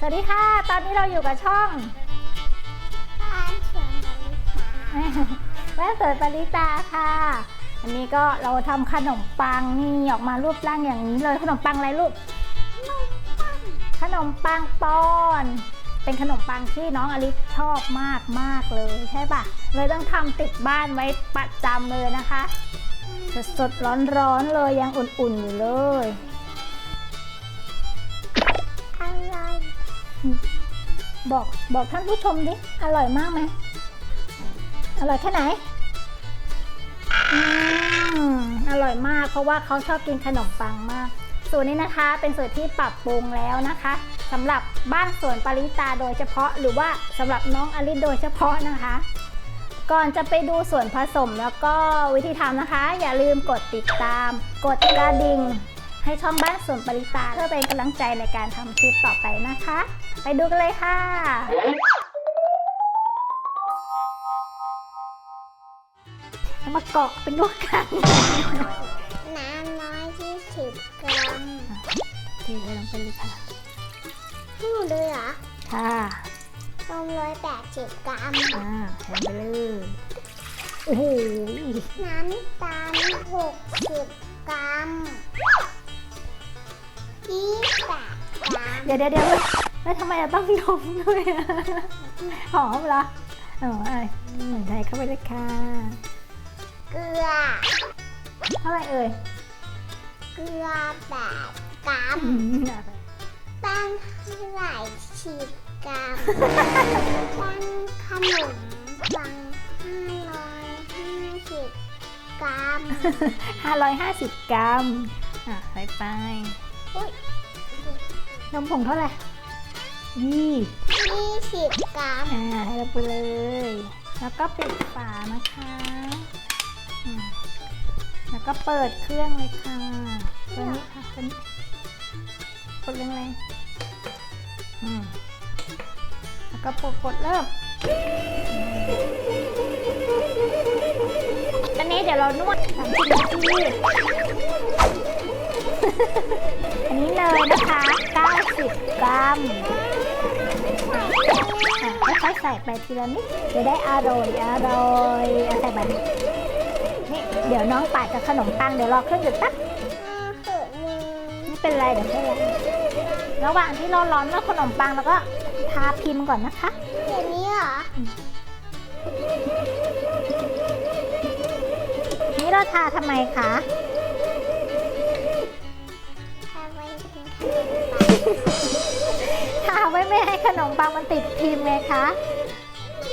สวัสดีค่ะ ตอนนี้เราอยู่กับช่องบ้านสวนบริษาแม่เสิร์ฟปริตาค่ะ อันนี้ก็เราทำขนมปังนี่ออกมารูปร่างอย่างนี้เลยขนมปังอะไรลูก ขนมปังปอน เป็นขนมปังที่น้องอลิซชอบมากมากๆเลยใช่ปะเลยต้องทำติดบ้านไว้ประจำเลยนะคะ สดๆร้อนๆเลยยังอุ่นๆอยู่เลย บอกบอกท่านผู้ชมดิ อร่อยมากไหม อร่อยแค่ไหนอร่อยมากเพราะว่าเขาชอบกินขนมปังมาก สูตรนี้นะคะเป็นสูตรที่ปรับปรุงแล้วนะคะสำหรับบ้านสวนปริตาโดยเฉพาะหรือว่าสำหรับน้องอลิสโดยเฉพาะนะคะ ก่อนจะไปดูส่วนผสมแล้วก็วิธีทำนะคะ อย่าลืมกดติดตาม กดกระดิ่ง ให้ช่องบ้านสวนปริตาเพื่อเป็นกำลังใจในการทำคลิปต่อไปนะคะ ไปดูกันเลยค่ะ มาเกาะเป็นลูกกันน้ำน้อยที่สิบกรัมเทเลยลงไปเลยค่ะให้หนูเลยเหรอ ค่ะนมร้อยแปดสิบกรัมอ่าใส่ไปเลยโอ้โหน้ำตาลหกสิบกรัม ยี่สิบแปดกรัมเดี๋ยวเดี๋ยวเดี๋ยวแล้วทำไมจะต้องนมด้วยอะหอมเหรออ๋อไอ้เหมือนใส่เข้าไปเลยค่ะเกลือ เท่าไหร่เอ่ยเกลือแปดกรัมอืมแป้งเท่าไหร่สิบกรัมแป้งขนมปังห้าร้อยห้าสิบกรัม ห้าร้อยห้าสิบกรัม อะใส่ไป อุ๊ยนมผงเท่าไหร่ยี่ยี่สิบกรัมอ่าให้เราไปเลย แล้วก็ปิดฝานะคะอืมแล้วก็เปิดเครื่องเลยค่ะตัวนี้ค่ะตัวนี้กดแรงๆอืมแล้วก็กดกดเริ่มตอนนี้เดี๋ยวเรานวดสามสิบนาที อันนี้เลยนะคะ 90 กรัมค่อยๆใส่ไปทีละนิดจะได้อร่อย อร่อยเอาใส่แบบนี้นี่เดี๋ยวน้องปาดจะขนมปังเดี๋ยวรอเครื่องหยุดแป๊บนึ่งไม่เป็นไรเดี๋ยวค่อยล้ระหว่างที่เราร้อนแล้วขนมปังแล้วก็ทาพิมพ์ก่อนนะคะเดี๋ยวนี้เหรอนี่เราทาทำไมคะ ขนมปังมันติดพิมพ์ไงคะ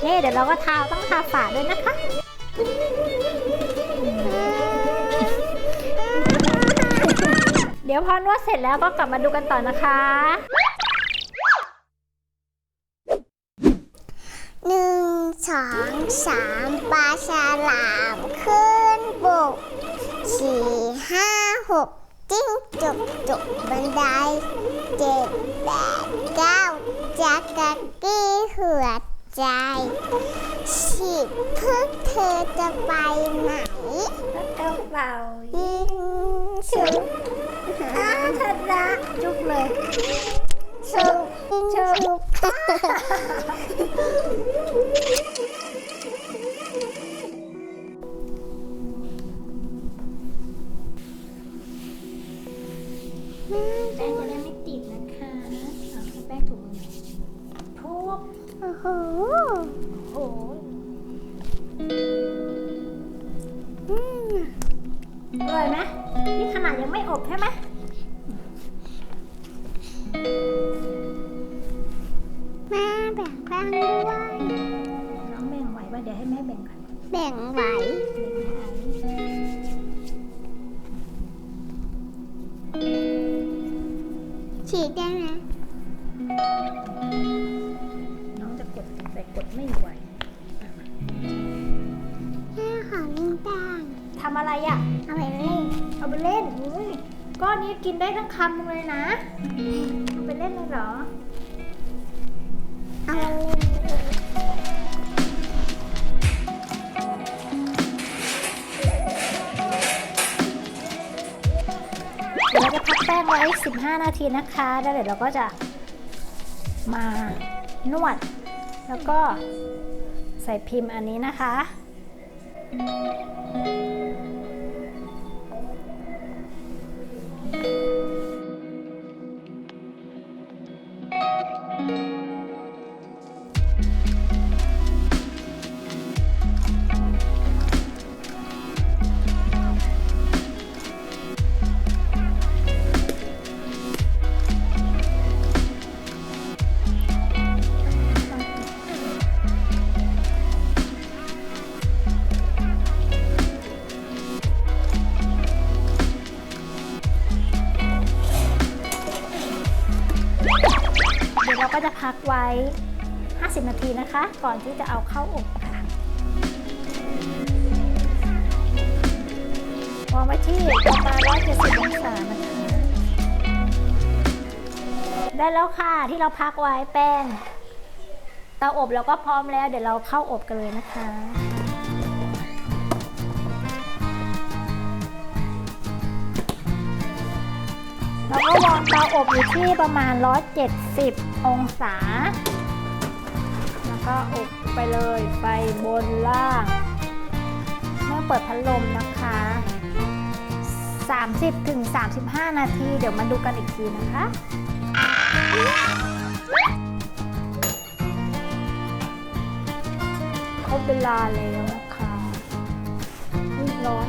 นี่เดี๋ยวเราก็ทาต้องทาฝาด้วยนะคะเดี๋ยวพอนวดเสร็จแล้วก็กลับมาดูกันต่อนะคะ หนึ่งสองสามปลาฉลามขึ้นบกสี่ห้าหก จิ้งจกจกบันไดเจ็ดแปดเก้าจักรกี้หัวใจสิบพวกเธอจะไปไหนกระเป๋ายิงสุกอาชนะจุกเลยสุกยิงสุก โอ้โหโอ้ยอืมอร่อยไหมนี่ขนาดยังไม่อบใช่ไหมแม่แบ่งบ้างด้วยน้องแบ่งไหวป่ะเดี๋ยวให้แม่แบ่งก่อนแบ่งไหวแบ่งไหวฉีดได้ไหม ไม่ไหวแม่ขอลิ้นบ้างทำอะไรอะ เอาไปเล่นเอาไปเล่นอุ้ยก้อนนี้กินได้ทั้งคำเลยนะ เอาไปเล่นเลยเหรอ เอาไปเล่นเดี๋ยวเราจะพักแป้งไว้ 15 นาทีนะคะ แล้วเดี๋ยวเราก็จะมานวด แล้วก็ใส่พิมพ์อันนี้นะคะ ก็จะพักไว้ 50 นาทีนะคะ ก่อนที่จะเอาเข้าอบค่ะวางไว้ที่ประมาณ170องศานะคะได้แล้วค่ะที่เราพักไว้แป้งเตาอบเราก็พร้อมแล้ว เดี๋ยวเราเข้าอบกันเลยนะคะ เราก็วางเตาอบอยู่ที่ประมาณ 170 องศา แล้วก็อบไปเลยไฟบนล่างเมื่อเปิดพัดลมนะคะ 30ถึง35 นาที เดี๋ยวมาดูกันอีกทีนะคะ ครบเวลาแล้วนะคะร้อน